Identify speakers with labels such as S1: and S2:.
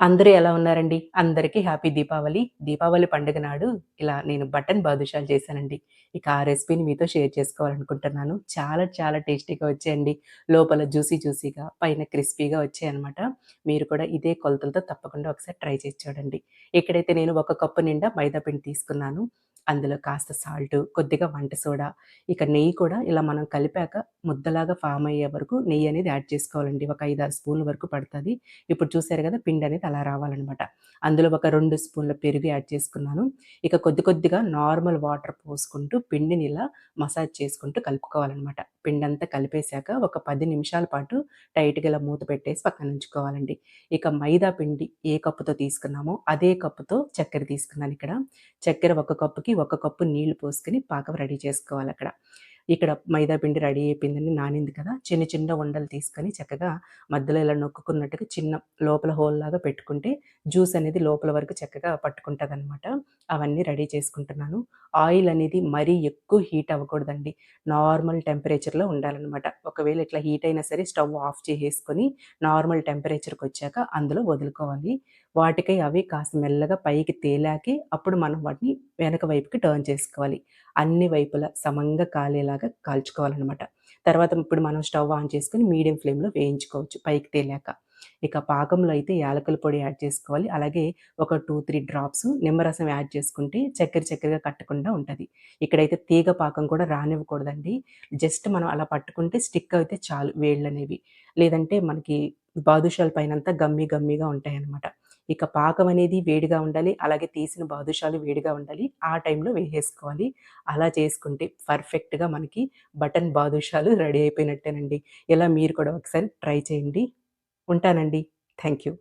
S1: అందరూ ఎలా ఉన్నారండి? అందరికీ హ్యాపీ దీపావళి. దీపావళి పండుగ నాడు ఇలా నేను బటన్ బాదుషాలు చేశానండి. ఇక ఆ రెసిపీని మీతో షేర్ చేసుకోవాలనుకుంటున్నాను. చాలా చాలా టేస్టీగా వచ్చాయండి. లోపల జ్యూసీ జ్యూసీగా, పైన క్రిస్పీగా వచ్చాయన్నమాట. మీరు కూడా ఇదే కొలతలతో తప్పకుండా ఒకసారి ట్రై చేసి చూడండి. ఇక్కడైతే నేను ఒక కప్పు నిండా మైదా పిండి తీసుకున్నాను. అందులో కాస్త సాల్ట్ కొద్దిగా వంట సోడా, ఇక నెయ్యి కూడా ఇలా మనం కలిపాక ముద్దలాగా ఫామ్ అయ్యే వరకు నెయ్యి అనేది యాడ్ చేసుకోవాలండి. ఒక 5, 6 స్పూన్ల వరకు పడుతుంది ఇప్పుడు చూసారు కదా! పిండి అనేది అలా రావాలనమాట. అందులో ఒక రెండు స్పూన్ల పెరుగు యాడ్ చేసుకున్నాను. ఇక కొద్ది కొద్దిగా నార్మల్ వాటర్ పోసుకుంటూ పిండిని ఇలా మసాజ్ చేసుకుంటూ కలుపుకోవాలన్నమాట పిండి అంతా కలిపేశాక ఒక పది నిమిషాల పాటు టైట్‌గా ఇలా మూత పెట్టేసి పక్కన ఉంచుకోవాలండి. ఇక మైదా పిండి ఏ కప్పుతో తీసుకున్నామో అదే కప్పుతో చక్కెర తీసుకున్నాను ఇక్కడ. చక్కెర ఒక కప్పుకి ఒక కప్పు నీళ్ళు పోసుకొని పాకం రెడీ చేసుకోవాలి అక్కడ ఇక్కడ మైదా పిండి రెడీ అయిపోయిందని నానింది కదా! చిన్న చిన్న ఉండలు తీసుకొని చక్కగా మధ్యలో ఇలా నొక్కుకున్నట్టుగా చిన్న లోపల హోల్ లాగా పెట్టుకుంటే జ్యూస్ అనేది లోపల వరకు చక్కగా పట్టుకుంటదనమాట. అవన్నీ రెడీ చేసుకుంటున్నాను. ఆయిల్ అనేది మరీ ఎక్కువ హీట్ అవ్వకూడదండి. నార్మల్ టెంపరేచర్‌లో ఉండాలన్నమాట ఒకవేళ ఇట్లా హీట్ అయినా సరే స్టవ్ ఆఫ్ చేసేసుకొని నార్మల్ టెంపరేచర్‌కొచ్చాక అందులో వదులుకోవాలి. వాటికై అవి కాస్త మెల్లగా పైకి తేలాకి అప్పుడు మనం వాటిని వెనక వైపుకి టర్న్ చేసుకోవాలి. అన్ని వైపులా సమంగా కాలేలాగా కాల్చుకోవాలన్నమాట తర్వాత ఇప్పుడు మనం స్టవ్ ఆన్ చేసుకుని మీడియం ఫ్లేమ్‌లో వేయించుకోవచ్చు పైకి తేలాక. ఇక పాకంలో అయితే యాలకుల పొడి యాడ్ చేసుకోవాలి. అలాగే ఒక 2, 3 డ్రాప్స్ నిమ్మరసం యాడ్ చేసుకుంటే చక్కెర చక్కెరగా కట్టకుండా ఉంటుంది ఇక్కడైతే తీగ పాకం కూడా రానివ్వకూడదండి. జస్ట్ మనం అలా పట్టుకుంటే స్టిక్ అయితే చాలు వేళ్ళు అనేవి లేదంటే మనకి బాదుషాల పైనంతా గమ్మీ ఉంటాయి ఉంటాయన్నమాట. ఇక పాకం అనేది వేడిగా ఉండాలి. అలాగే తీసిన బాదుషాలు వేడిగా ఉండాలి. ఆ టైంలో వేసేసుకోవాలి. అలా చేసుకుంటే పర్ఫెక్ట్‌గా మనకి బటన్ బాదుషాలు రెడీ అయిపోయినట్టేనండి. ఇలా మీరు కూడా ఒకసారి ట్రై చేయండి. ఉంటానండి. Thank you.